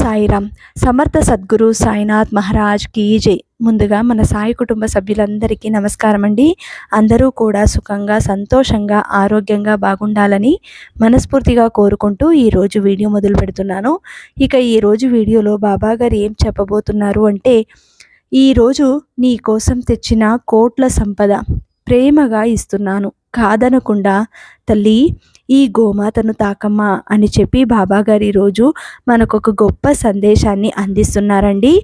సాయిరామ్ సమర్థ సద్గురు సాయినాథ్ మహారాజ్ కీ జై. ముందుగా మన సాయి కుటుంబ సభ్యులందరికీ నమస్కారం అండి అందరూ కూడా సుఖంగా సంతోషంగా ఆరోగ్యంగా బాగుండాలని మనస్ఫూర్తిగా కోరుకుంటూ ఈరోజు వీడియో మొదలు పెడుతున్నాను. ఇక ఈరోజు వీడియోలో బాబా గారు ఏం చెప్పబోతున్నారు అంటే ఈరోజు నీ కోసం తెచ్చిన కోట్ల సంపద ప్రేమగా ఇస్తున్నాను. కాదనకుండా తల్లి ఈ గోమాతను తాకమ్మా అని చెప్పి బాబాగారు ఈరోజు మనకు ఒక గొప్ప సందేశాన్ని అందిస్తున్నారండి.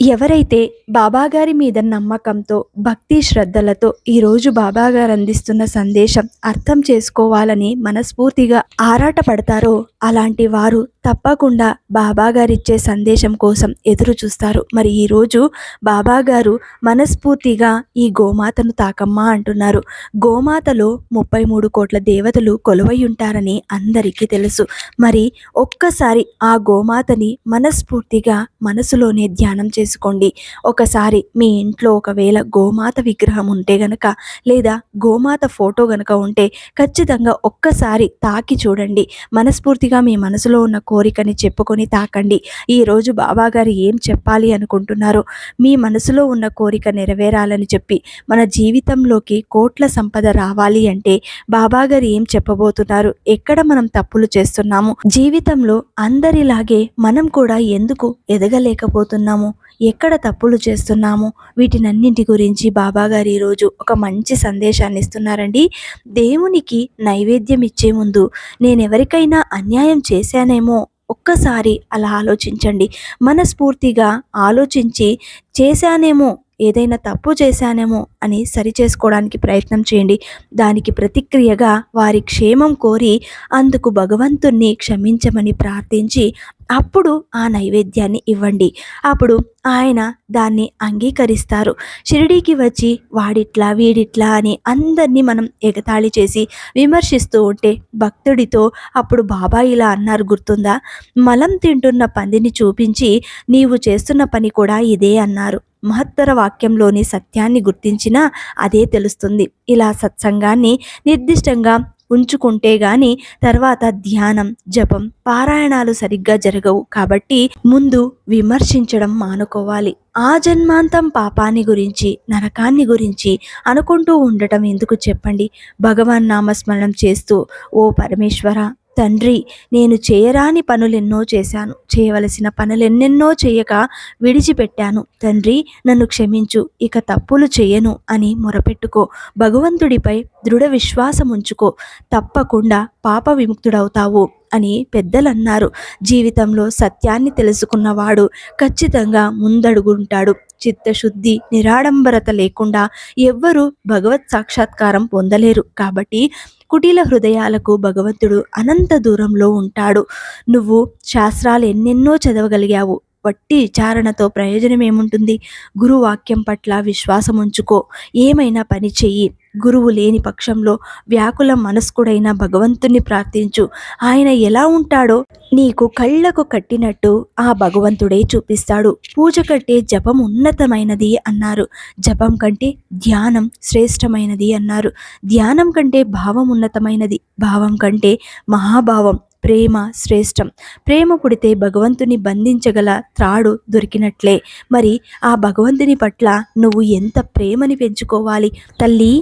ఎవరైతే బాబాగారి మీద నమ్మకంతో భక్తి శ్రద్ధలతో ఈరోజు బాబా గారు అందిస్తున్న సందేశం అర్థం చేసుకోవాలని మనస్ఫూర్తిగా ఆరాట పడతారో అలాంటి వారు తప్పకుండా బాబాగారిచ్చే సందేశం కోసం ఎదురు చూస్తారు. మరి ఈరోజు బాబాగారు మనస్ఫూర్తిగా ఈ గోమాతను తాకమ్మా అంటున్నారు. గోమాతలో ముప్పై మూడు కోట్ల దేవతలు కొలువై ఉంటారని అందరికీ తెలుసు. మరి ఒక్కసారి ఆ గోమాతని మనస్ఫూర్తిగా మనసులోనే ధ్యానం చేసుకోండి. ఒకసారి మీ ఇంట్లో ఒకవేళ గోమాత విగ్రహం ఉంటే గనక లేదా గోమాత ఫోటో గనక ఉంటే ఖచ్చితంగా ఒక్కసారి తాకి చూడండి. మనస్ఫూర్తిగా మీ మనసులో ఉన్న కోరికని చెప్పుకొని తాకండి. ఈరోజు బాబాగారు ఏం చెప్పాలి అనుకుంటున్నారో మీ మనసులో ఉన్న కోరిక నెరవేరాలని చెప్పి మన జీవితంలోకి కోట్ల సంపద రావాలి అంటే బాబాగారు ఏం చెప్పబోతున్నారు? ఎక్కడ మనం తప్పులు చేస్తున్నాము జీవితంలో అందరిలాగే మనం కూడా ఎందుకు ఎదగలేకపోతున్నాము ఎక్కడ తప్పులు చేస్తున్నాము వీటినన్నింటి గురించి బాబాగారు ఈరోజు ఒక మంచి సందేశాన్ని ఇస్తున్నారండి. దేవునికి నైవేద్యం ఇచ్చే ముందు నేను ఎవరికైనా అన్యాయం చేశానేమో ఒక్కసారి అలా ఆలోచించండి. మనస్ఫూర్తిగా ఆలోచించి చేశానేమో ఏదైనా తప్పు చేశానేమో అని సరిచేసుకోవడానికి ప్రయత్నం చేయండి. దానికి ప్రతిక్రియగా వారి క్షేమం కోరి అందుకు భగవంతుణ్ణి క్షమించమని ప్రార్థించి అప్పుడు ఆ నైవేద్యాన్ని ఇవ్వండి. అప్పుడు ఆయన దాన్ని అంగీకరిస్తారు. షిరిడీకి వచ్చి వాడిట్లా వీడిట్లా అని అందరినీ మనం ఎగతాళి చేసి విమర్శిస్తూ ఉంటే భక్తుడితో అప్పుడు బాబా ఇలా అన్నారు గుర్తుందా? మలం తింటున్న పందిని చూపించి నీవు చేస్తున్న పని కూడా ఇదే అన్నారు. మహత్తర వాక్యంలోని సత్యాన్ని గుర్తించినా అదే తెలుస్తుంది. ఇలా సత్సంగాన్ని నిర్దిష్టంగా ఉంచుకుంటే గాని తర్వాత ధ్యానం జపం పారాయణాలు సరిగ్గా జరగవు. కాబట్టి ముందు విమర్శించడం మానుకోవాలి. ఆ జన్మాంతం పాపాన్ని గురించి నరకాన్ని గురించి అనుకుంటూ ఉండటం ఎందుకు చెప్పండి? భగవాన్ నామస్మరణం చేస్తూ ఓ పరమేశ్వర తండ్రి నేను చేయరాని పనులెన్నో చేశాను. చేయవలసిన పనులెన్నెన్నో చేయక విడిచిపెట్టాను. తండ్రి నన్ను క్షమించు ఇక తప్పులు చేయను అని మొరపెట్టుకో. భగవంతుడిపై దృఢ విశ్వాసం ఉంచుకో. తప్పకుండా పాప విముక్తుడవుతావు అని పెద్దలన్నారు. జీవితంలో సత్యాన్ని తెలుసుకున్నవాడు ఖచ్చితంగా ముందడుగుంటాడు. చిత్తశుద్ధి నిరాడంబరత లేకుండా ఎవ్వరూ భగవత్ సాక్షాత్కారం పొందలేరు. కాబట్టి కుటీల హృదయాలకు భగవంతుడు అనంత దూరంలో ఉంటాడు. నువ్వు శాస్త్రాలు ఎన్నెన్నో చదవగలిగావు. వట్టి విచారణతో ప్రయోజనం ఏముంటుంది గురువాక్యం పట్ల విశ్వాసం ఉంచుకో ఏమైనా పని చెయ్యి. గురువు లేని పక్షంలో వ్యాకుల మనస్కుడైన భగవంతుణ్ణి ప్రార్థించు. ఆయన ఎలా ఉంటాడో నీకు కళ్ళకు కట్టినట్టు ఆ భగవంతుడే చూపిస్తాడు. పూజ కట్టే జపం ఉన్నతమైనది అన్నారు. జపం కంటే ధ్యానం శ్రేష్టమైనది అన్నారు. ధ్యానం కంటే భావం ఉన్నతమైనది. భావం కంటే మహాభావం ప్రేమ శ్రేష్టం. ప్రేమ పుడితే భగవంతుని బంధించగల త్రాడు దొరికినట్లే. మరి ఆ భగవంతుని పట్ల నువ్వు ఎంత ప్రేమని పెంచుకోవాలి? తల్లి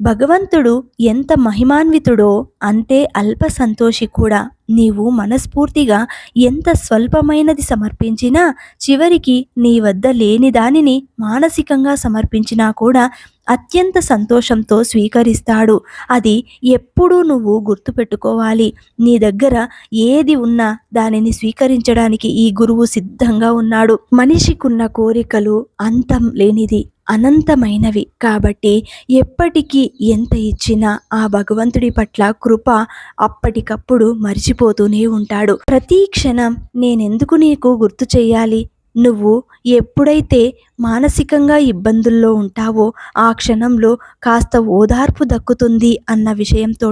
భగవంతుడు ఎంత మహిమాన్వితుడో అంతే అల్ప సంతోషి కూడా. నీవు మనస్ఫూర్తిగా ఎంత స్వల్పమైనది సమర్పించినా చివరికి నీ వద్ద లేని దానిని మానసికంగా సమర్పించినా కూడా అత్యంత సంతోషంతో స్వీకరిస్తాడు. అది ఎప్పుడూ నువ్వు గుర్తుపెట్టుకోవాలి. నీ దగ్గర ఏది ఉన్నా దానిని స్వీకరించడానికి ఈ గురువు సిద్ధంగా ఉన్నాడు. మనిషికున్న కోరికలు అంతం లేనిది అనంతమైనవి. కాబట్టి ఎప్పటికీ ఎంత ఇచ్చినా ఆ భగవంతుడి పట్ల కృప అప్పటికప్పుడు మరిచిపోతూనే ఉంటాడు. ప్రతి క్షణం నేనెందుకు నీకు గుర్తు చేయాలి? నువ్వు ఎప్పుడైతే మానసికంగా ఇబ్బందుల్లో ఉంటావో ఆ క్షణంలో కాస్త ఓదార్పు దక్కుతుంది అన్న విషయంతో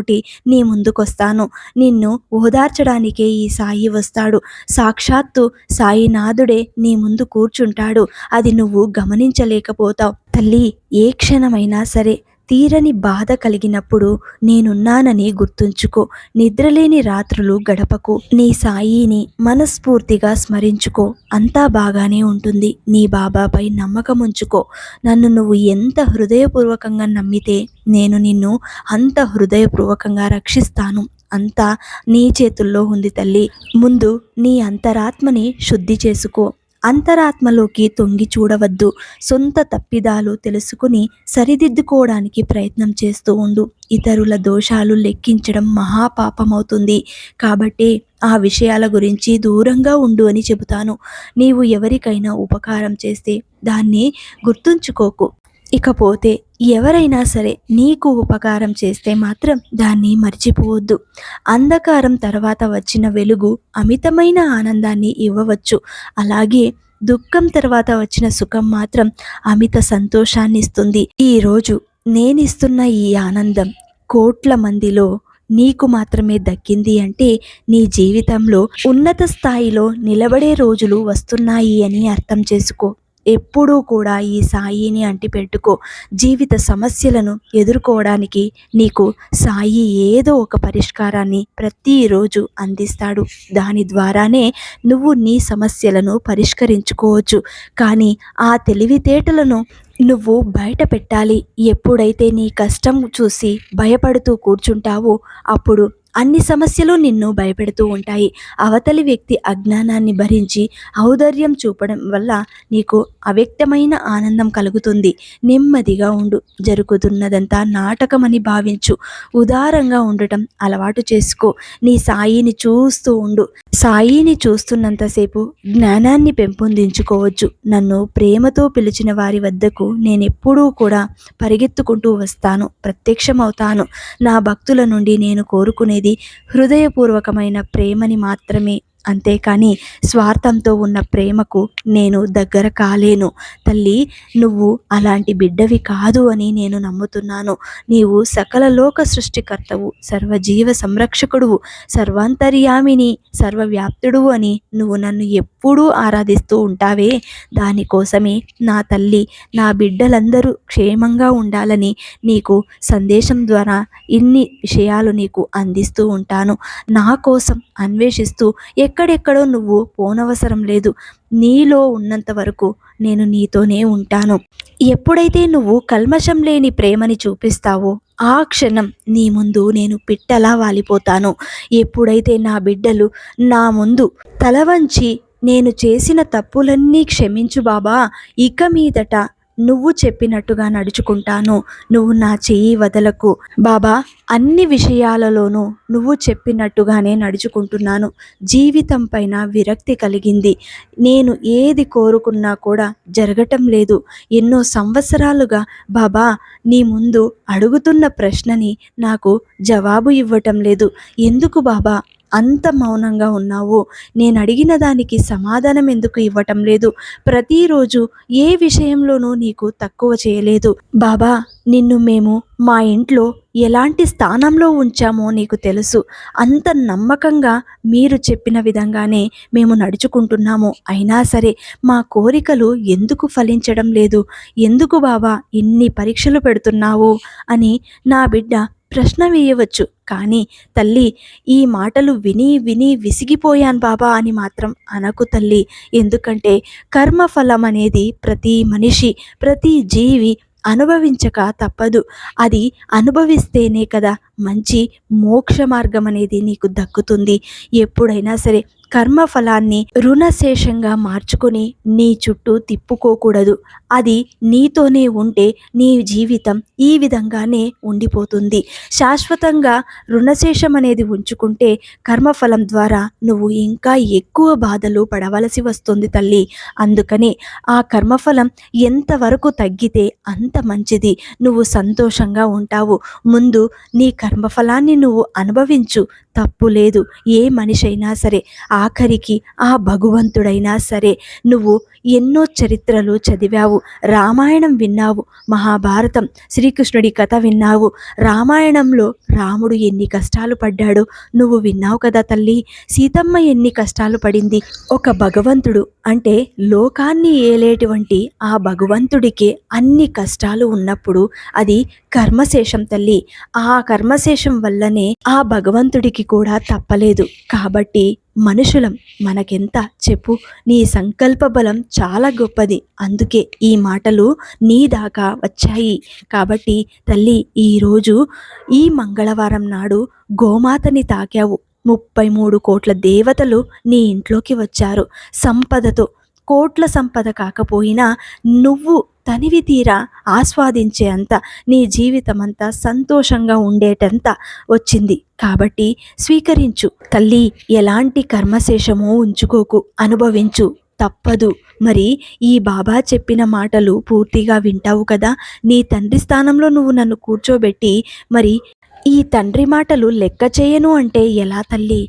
నీ ముందుకొస్తాను. నిన్ను ఓదార్చడానికే ఈ సాయి వస్తాడు. సాక్షాత్తు సాయినాథుడే నీ ముందు కూర్చుంటాడు. అది నువ్వు గమనించలేకపోతావు. తల్లి ఏ క్షణమైనా సరే తీరని బాధ కలిగినప్పుడు నేనున్నానని గుర్తుంచుకో. నిద్రలేని రాత్రులు గడపకు. నీ సాయిని మనస్ఫూర్తిగా స్మరించుకో. అంతా బాగానే ఉంటుంది. నీ బాబాపై నమ్మకం ఉంచుకో నన్ను నువ్వు ఎంత హృదయపూర్వకంగా నమ్మితే నేను నిన్ను అంత హృదయపూర్వకంగా రక్షిస్తాను. అంతా నీ చేతుల్లో ఉంది తల్లి. ముందు నీ అంతరాత్మని శుద్ధి చేసుకో. అంతరాత్మలోకి తొంగి చూడవద్దు. సొంత తప్పిదాలు తెలుసుకుని సరిదిద్దుకోవడానికి ప్రయత్నం చేస్తూ ఉండు. ఇతరుల దోషాలు లెక్కించడం మహాపాపమవుతుంది. కాబట్టి ఆ విషయాల గురించి దూరంగా ఉండు అని చెబుతాను. నీవు ఎవరికైనా ఉపకారం చేస్తే దాన్ని గుర్తుంచుకోకు. ఇకపోతే ఎవరైనా సరే నీకు ఉపకారం చేస్తే మాత్రం దాన్ని మర్చిపోవద్దు. అంధకారం తర్వాత వచ్చిన వెలుగు అమితమైన ఆనందాన్ని ఇవ్వవచ్చు. అలాగే దుఃఖం తర్వాత వచ్చిన సుఖం మాత్రం అమిత సంతోషాన్ని ఇస్తుంది. ఈరోజు నేనిస్తున్న ఈ ఆనందం కోట్ల మందిలో నీకు మాత్రమే దక్కింది అంటే నీ జీవితంలో ఉన్నత స్థాయిలో నిలబడే రోజులు వస్తున్నాయి అని అర్థం చేసుకో. ఎప్పుడూ కూడా ఈ సాయిని అంటిపెట్టుకో. జీవిత సమస్యలను ఎదుర్కోవడానికి నీకు సాయి ఏదో ఒక పరిష్కారాన్ని ప్రతిరోజు అందిస్తాడు. దాని ద్వారానే నువ్వు నీ సమస్యలను పరిష్కరించుకోవచ్చు. కానీ ఆ తెలివితేటలను నువ్వు బయట పెట్టాలి. ఎప్పుడైతే నీ కష్టం చూసి భయపడుతూ కూర్చుంటావో అప్పుడు అన్ని సమస్యలు నిన్ను భయపెడుతూ ఉంటాయి. అవతలి వ్యక్తి అజ్ఞానాన్ని భరించి ఔదర్యం చూపడం వల్ల నీకు అవ్యక్తమైన ఆనందం కలుగుతుంది. నెమ్మదిగా ఉండు. జరుగుతున్నదంతా నాటకమని భావించు. ఉదారంగా ఉండటం అలవాటు చేసుకో. నీ సాయిని చూస్తూ ఉండు. సాయిని చూస్తున్నంతసేపు జ్ఞానాన్ని పెంపొందించుకోవచ్చు. నన్ను ప్రేమతో పిలిచిన వారి వద్దకు నేనెప్పుడూ కూడా పరిగెత్తుకుంటూ వస్తాను. ప్రత్యక్షమవుతాను. నా భక్తుల నుండి నేను కోరుకునేది హృదయపూర్వకమైన ప్రేమని మాత్రమే అంతేకాని స్వార్థంతో ఉన్న ప్రేమకు నేను దగ్గర కాలేను. తల్లి నువ్వు అలాంటి బిడ్డవి కాదు అని నేను నమ్ముతున్నాను. నీవు సకల లోక సృష్టికర్తవు సర్వజీవ సంరక్షకుడువు సర్వాంతర్యామిని సర్వవ్యాప్తుడువు అని నువ్వు నన్ను ఎప్పుడూ ఆరాధిస్తూ ఉంటావే. దానికోసమే నా తల్లి నా బిడ్డలందరూ క్షేమంగా ఉండాలని నీకు సందేశం ద్వారా ఇన్ని విషయాలు నీకు అందిస్తూ ఉంటాను. నా కోసం అన్వేషిస్తూ ఎక్కడెక్కడో నువ్వు పోనవసరం లేదు. నీలో ఉన్నంత వరకు నేను నీతోనే ఉంటాను. ఎప్పుడైతే నువ్వు కల్మషం లేని ప్రేమని చూపిస్తావో ఆ క్షణం నీ ముందు నేను పిట్టలా వాలిపోతాను. ఎప్పుడైతే నా బిడ్డలు నా ముందు తల వంచి నేను చేసిన తప్పులన్నీ క్షమించు బాబా ఇక మీదట నువ్వు చెప్పినట్టుగా నడుచుకుంటాను. నువ్వు నా చెయ్యి వదలకు. బాబా అన్ని విషయాలలోనూ నువ్వు చెప్పినట్టుగానే నడుచుకుంటున్నాను. జీవితం పైన విరక్తి కలిగింది. నేను ఏది కోరుకున్నా కూడా జరగటం లేదు. ఎన్నో సంవత్సరాలుగా బాబా నీ ముందు అడుగుతున్న ప్రశ్నని నాకు జవాబు ఇవ్వటం లేదు. ఎందుకు బాబా? అంత మౌనంగా ఉన్నావు. నేను అడిగిన దానికి సమాధానం ఎందుకు ఇవ్వటం లేదు. ప్రతిరోజు ఏ విషయంలోనూ నీకు తక్కువ చేయలేదు. బాబా నిన్ను మేము మా ఇంట్లో ఎలాంటి స్థానంలో ఉంచామో నీకు తెలుసు. అంత నమ్మకంగా మీరు చెప్పిన విధంగానే మేము నడుచుకుంటున్నాము. అయినా సరే మా కోరికలు ఎందుకు ఫలించడం లేదు? ఎందుకు బాబా ఇన్ని పరీక్షలు పెడుతున్నావు? అని నా బిడ్డ ప్రశ్న వేయవచ్చు. కానీ తల్లి ఈ మాటలు విని విని విసిగిపోయాను బాబా అని మాత్రం అనకు తల్లి. ఎందుకంటే కర్మఫలం అనేది ప్రతి మనిషి ప్రతి జీవి అనుభవించక తప్పదు. అది అనుభవిస్తేనే కదా మంచి మోక్ష మార్గం అనేది నీకు దక్కుతుంది. ఎప్పుడైనా సరే కర్మఫలాన్ని రుణశేషంగా మార్చుకొని నీ చుట్టూ తిప్పుకోకూడదు. అది నీతోనే ఉంటే నీ జీవితం ఈ విధంగానే ఉండిపోతుంది. శాశ్వతంగా రుణశేషం అనేది ఉంచుకుంటే కర్మఫలం ద్వారా నువ్వు ఇంకా ఎక్కువ బాధలు పడవలసి వస్తుంది తల్లి. అందుకనే ఆ కర్మఫలం ఎంతవరకు తగ్గితే అంత మంచిది. నువ్వు సంతోషంగా ఉంటావు. ముందు నీ కర్మఫలాన్ని నువ్వు అనుభవించు. తప్పు లేదు. ఏ మనిషి అయినా సరే ఆఖరికి ఆ భగవంతుడైనా సరే నువ్వు ఎన్నో చరిత్రలు చదివావు రామాయణం విన్నావు మహాభారతం శ్రీకృష్ణుడి కథ విన్నావు రామాయణంలో రాముడు ఎన్ని కష్టాలు పడ్డాడో నువ్వు విన్నావు కదా తల్లి. సీతమ్మ ఎన్ని కష్టాలు పడింది? ఒక భగవంతుడు అంటే లోకాన్ని ఏలేటువంటి ఆ భగవంతుడికి అన్ని కష్టాలు ఉన్నప్పుడు అది కర్మశేషం తల్లి. ఆ కర్మశేషం వల్లనే ఆ భగవంతుడికి కూడా తప్పలేదు. కాబట్టి మనుషులం మనకెంత చెప్పు. నీ సంకల్ప బలం చాలా గొప్పది. అందుకే ఈ మాటలు నీ దాకా వచ్చాయి. కాబట్టి తల్లి ఈరోజు ఈ మంగళవారం నాడు గోమాతని తాకావు. ముప్పై మూడు కోట్ల దేవతలు నీ ఇంట్లోకి వచ్చారు. సంపదతో కోట్ల సంపద కాకపోయినా నువ్వు తనివి తీరా. ఆస్వాదించేంత నీ జీవితం అంతా సంతోషంగా ఉండేటంత వచ్చింది. కాబట్టి స్వీకరించు. తల్లి ఎలాంటి కర్మశేషమో ఉంచుకోకు. అనుభవించు. తప్పదు. మరి ఈ బాబా చెప్పిన మాటలు పూర్తిగా వింటావు కదా? నీ తండ్రి స్థానంలో నువ్వు నన్ను కూర్చోబెట్టి మరి ఈ తండ్రి మాటలు లెక్క చేయను అంటే ఎలా తల్లి?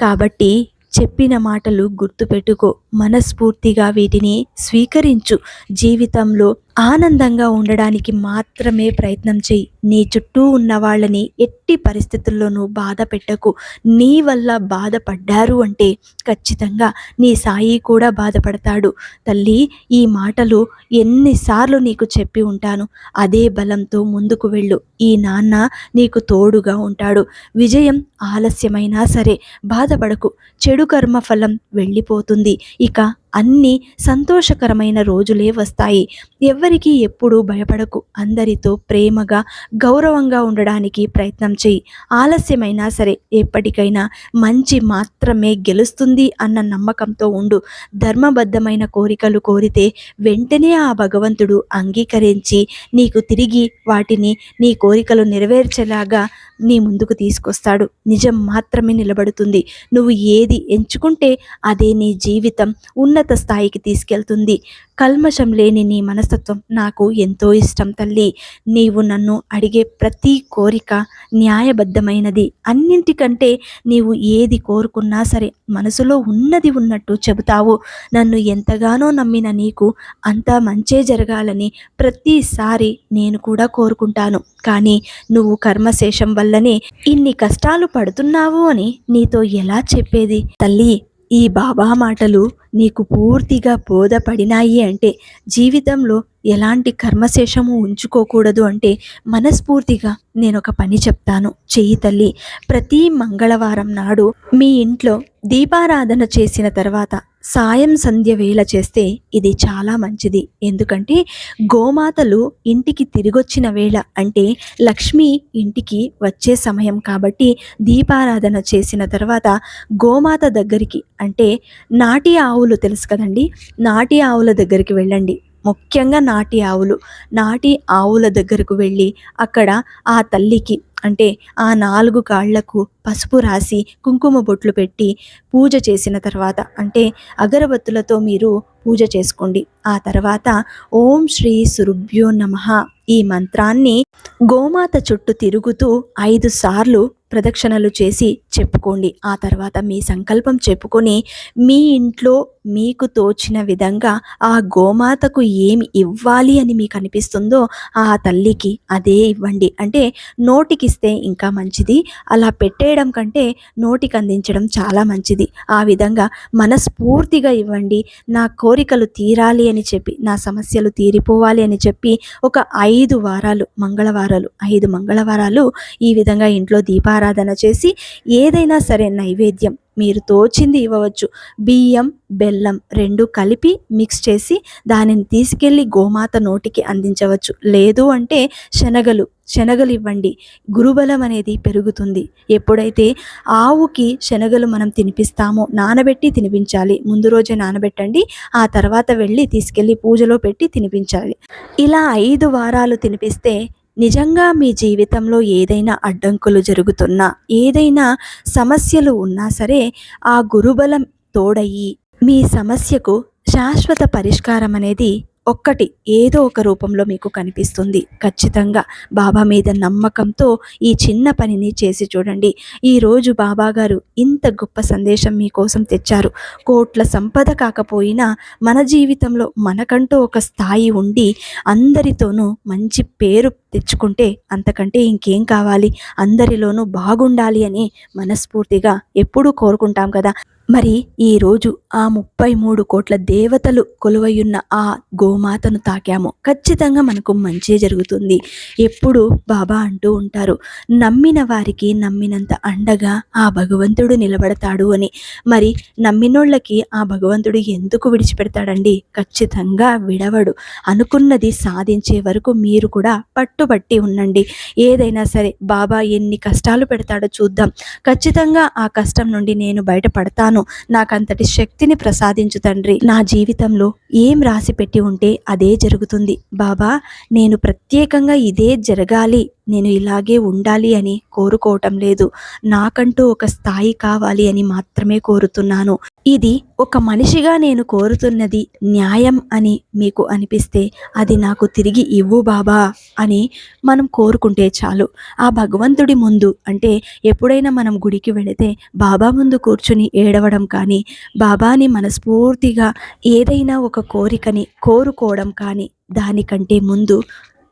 కాబట్టి చెప్పిన మాటలు గుర్తుపెట్టుకో. మనస్ఫూర్తిగా వీటిని స్వీకరించు. జీవితంలో ఆనందంగా ఉండడానికి మాత్రమే ప్రయత్నం చేయి. నీ చుట్టూ ఉన్న వాళ్ళని ఎట్టి పరిస్థితుల్లోనూ బాధ పెట్టకు. నీ వల్ల బాధపడ్డారు అంటే ఖచ్చితంగా నీ సాయి కూడా బాధపడతాడు. తల్లి ఈ మాటలు ఎన్నిసార్లు నీకు చెప్పి ఉంటాను. అదే బలంతో ముందుకు వెళ్ళు. ఈ నాన్న నీకు తోడుగా ఉంటాడు. విజయం ఆలస్యమైనా సరే బాధపడకు. చెడు కర్మ ఫలం వెళ్ళిపోతుంది. ఇక అన్ని సంతోషకరమైన రోజులే వస్తాయి. ఎవ్వరికీ ఎప్పుడూ భయపడకు. అందరితో ప్రేమగా గౌరవంగా ఉండడానికి ప్రయత్నం చేయి. ఆలస్యమైనా సరే ఎప్పటికైనా మంచి మాత్రమే గెలుస్తుంది అన్న నమ్మకంతో ఉండు. ధర్మబద్ధమైన కోరికలు కోరితే వెంటనే ఆ భగవంతుడు అంగీకరించి నీకు తిరిగి వాటిని నీ కోరికలు నెరవేర్చేలాగా నీ ముందుకు తీసుకొస్తాడు. నిజం మాత్రమే నిలబడుతుంది. నువ్వు ఏది ఎంచుకుంటే అదే నీ జీవితం ఉన్నత స్థాయికి తీసుకెళ్తుంది. కల్మషం లేని నీ మనస్తత్వం నాకు ఎంతో ఇష్టం తల్లి. నీవు నన్ను అడిగే ప్రతి కోరిక న్యాయబద్ధమైనది. అన్నింటికంటే నీవు ఏది కోరుకున్నా సరే మనసులో ఉన్నది ఉన్నట్టు చెబుతావు. నన్ను ఎంతగానో నమ్మిన నీకు అంతా మంచే జరగాలని ప్రతిసారి నేను కూడా కోరుకుంటాను. కానీ నువ్వు కర్మశేషం వల్లనే ఇన్ని కష్టాలు పడుతున్నావు అని నీతో ఎలా చెప్పేది? తల్లి ఈ బాబా మాటలు నీకు పూర్తిగా బోధపడినాయి అంటే జీవితంలో ఎలాంటి కర్మశేషము ఉంచుకోకూడదు అంటే మనస్ఫూర్తిగా నేను ఒక పని చెప్తాను. చెయ్యి తల్లి ప్రతి మంగళవారం నాడు మీ ఇంట్లో దీపారాధన చేసిన తర్వాత సాయం సంధ్య వేళ చేస్తే ఇది చాలా మంచిది. ఎందుకంటే గోమాతలు ఇంటికి తిరిగొచ్చిన వేళ అంటే లక్ష్మి ఇంటికి వచ్చే సమయం కాబట్టి దీపారాధన చేసిన తర్వాత గోమాత దగ్గరికి అంటే నాటి ఆవులు తెలుసు కదండి? నాటి ఆవుల దగ్గరికి వెళ్ళండి. ముఖ్యంగా నాటి ఆవులు. నాటి ఆవుల దగ్గరకు వెళ్ళి అక్కడ ఆ తల్లికి అంటే ఆ నాలుగు కాళ్ళకు పసుపు రాసి కుంకుమ బొట్లు పెట్టి పూజ చేసిన తర్వాత అంటే అగరబత్తులతో మీరు పూజ చేసుకోండి. ఆ తర్వాత ఓం శ్రీ సురుభ్యో నమ ఈ మంత్రాన్ని గోమాత చుట్టూ తిరుగుతూ ఐదు సార్లు ప్రదక్షిణలు చేసి చెప్పుకోండి. ఆ తర్వాత మీ సంకల్పం చెప్పుకొని మీ ఇంట్లో మీకు తోచిన విధంగా ఆ గోమాతకు ఏమి ఇవ్వాలి అని మీకు అనిపిస్తుందో ఆ తల్లికి అదే ఇవ్వండి. అంటే నోటికి ఇస్తే ఇంకా మంచిది. అలా పెట్టేయడం కంటే నోటికి అందించడం చాలా మంచిది. ఆ విధంగా మనస్ఫూర్తిగా ఇవ్వండి. నా కోరికలు తీరాలి అని చెప్పి నా సమస్యలు తీరిపోవాలి అని చెప్పి ఒక ఐదు వారాలు మంగళవారాలు ఐదు మంగళవారాలు ఈ విధంగా ఇంట్లో దీపారాధన చేసి ఏదైనా సరే నైవేద్యం మీరు తోచింది ఇవ్వవచ్చు. బియ్యం బెల్లం రెండు కలిపి మిక్స్ చేసి దానిని తీసుకెళ్ళి గోమాత నోటికి అందించవచ్చు. లేదు అంటే శనగలు శనగలు ఇవ్వండి. గురుబలం అనేది పెరుగుతుంది. ఎప్పుడైతే ఆవుకి శనగలు మనం తినిపిస్తామో నానబెట్టి తినిపించాలి. ముందు రోజే నానబెట్టండి. ఆ తర్వాత వెళ్ళి తీసుకెళ్ళి పూజలో పెట్టి తినిపించాలి. ఇలా ఐదు వారాలు తినిపిస్తే నిజంగా మీ జీవితంలో ఏదైనా అడ్డంకులు జరుగుతున్నా ఏదైనా సమస్యలు ఉన్నా సరే ఆ గురుబలం తోడయి మీ సమస్యకు శాశ్వత పరిష్కారం అనేది ఒక్కటి ఏదో ఒక రూపంలో మీకు కనిపిస్తుంది. ఖచ్చితంగా బాబా మీద నమ్మకంతో ఈ చిన్న పనిని చేసి చూడండి. ఈరోజు బాబా గారు ఇంత గొప్ప సందేశం మీకోసం తెచ్చారు. కోట్ల సంపద కాకపోయినా మన జీవితంలో మనకంటూ ఒక స్థాయి ఉండి అందరితోనూ మంచి పేరు తెచ్చుకుంటే అంతకంటే ఇంకేం కావాలి? అందరిలోనూ బాగుండాలి అని మనస్ఫూర్తిగా ఎప్పుడూ కోరుకుంటాం కదా. మరి ఈరోజు ఆ ముప్పై మూడు కోట్ల దేవతలు కొలువయున్న ఆ గోమాతను తాకాము. ఖచ్చితంగా మనకు మంచి జరుగుతుంది. ఎప్పుడు బాబా అంటూ ఉంటారు నమ్మిన వారికి నమ్మినంత అండగా ఆ భగవంతుడు నిలబడతాడు అని. మరి నమ్మినోళ్ళకి ఆ భగవంతుడు ఎందుకు విడిచిపెడతాడండి? ఖచ్చితంగా విడవడు. అనుకున్నది సాధించే వరకు మీరు కూడా పట్టుబట్టి ఉండండి. ఏదైనా సరే బాబా ఎన్ని కష్టాలు పెడతాడో చూద్దాం. ఖచ్చితంగా ఆ కష్టం నుండి నేను బయటపడతాను. నాకంతటి శక్తిని ప్రసాదించు తండ్రి. నా జీవితంలో ఏం రాసి పెట్టి ఉంటే అదే జరుగుతుంది. బాబా నేను ప్రత్యేకంగా ఇదే జరగాలి. నేను ఇలాగే ఉండాలి అని కోరుకోవటం లేదు. నాకంటూ ఒక స్థాయి కావాలి అని మాత్రమే కోరుతున్నాను. ఇది ఒక మనిషిగా నేను కోరుతున్నది న్యాయం అని మీకు అనిపిస్తే అది నాకు తిరిగి ఇవ్వు బాబా అని మనం కోరుకుంటే చాలు. ఆ భగవంతుడి ముందు అంటే ఎప్పుడైనా మనం గుడికి వెళితే బాబా ముందు కూర్చుని ఏడవడం కానీ బాబాని మనస్ఫూర్తిగా ఏదైనా ఒక కోరికని కోరుకోవడం కానీ దానికంటే ముందు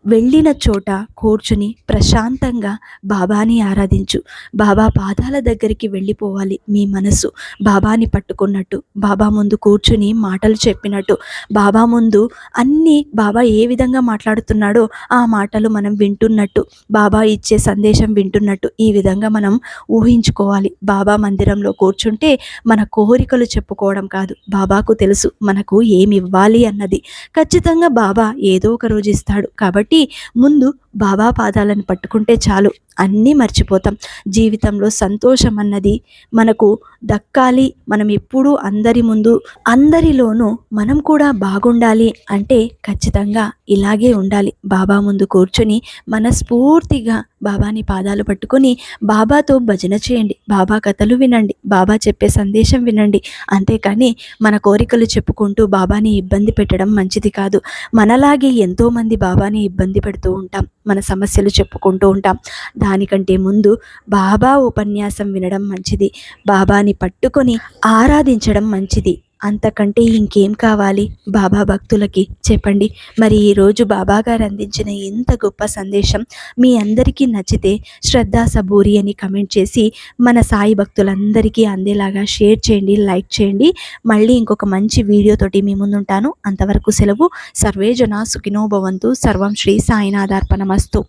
వెళ్ళిన చోట కూర్చుని ప్రశాంతంగా బాబాని ఆరాధించు. బాబా పాదాల దగ్గరికి వెళ్ళిపోవాలి మీ మనసు. బాబాని పట్టుకున్నట్టు బాబా ముందు కూర్చుని మాటలు చెప్పినట్టు. బాబా ముందు అన్నీ బాబా ఏ విధంగా మాట్లాడుతున్నాడో ఆ మాటలు మనం వింటున్నట్టు. బాబా ఇచ్చే సందేశం వింటున్నట్టు ఈ విధంగా మనం ఊహించుకోవాలి. బాబా మందిరంలో కూర్చుంటే మన కోరికలు చెప్పుకోవడం కాదు. బాబాకు తెలుసు మనకు ఏమి ఇవ్వాలి అన్నది. ఖచ్చితంగా బాబా ఏదో ఒక రోజు ఇస్తాడు. కాబట్టి ముందు బాబా పాదాలను పట్టుకుంటే చాలు. అన్నీ మర్చిపోతాం. జీవితంలో సంతోషం అన్నది మనకు దక్కాలి. మనం ఎప్పుడూ అందరి ముందు అందరిలోనూ మనం కూడా బాగుండాలి అంటే ఖచ్చితంగా ఇలాగే ఉండాలి. బాబా ముందు కూర్చొని మనస్ఫూర్తిగా బాబాని పాదాలు పట్టుకొని బాబాతో భజన చేయండి బాబా కథలు వినండి బాబా చెప్పే సందేశం వినండి. అంతేకాని మన కోరికలు చెప్పుకుంటూ బాబాని ఇబ్బంది పెట్టడం మంచిది కాదు. మనలాగే ఎంతోమంది బాబాని ఇబ్బంది పెడుతూ ఉంటాం మన సమస్యలు చెప్పుకుంటూ ఉంటాం. దానికంటే ముందు బాబా ఉపన్యాసం వినడం మంచిది బాబాని పట్టుకొని ఆరాధించడం మంచిది. అంతకంటే ఇంకేం కావాలి? బాబా భక్తులకి చెప్పండి. మరి ఈరోజు బాబా గారు అందించిన ఇంత గొప్ప సందేశం మీ అందరికీ నచ్చితే శ్రద్ధా సబూరి అని కమెంట్ చేసి మన సాయి భక్తులందరికీ అందేలాగా షేర్ చేయండి లైక్ చేయండి. మళ్ళీ ఇంకొక మంచి వీడియోతోటి మీ ముందుంటాను. అంతవరకు సెలవు. సర్వే జన సుఖినో భవంతు. సర్వం శ్రీ సాయినాథార్పణమస్తు.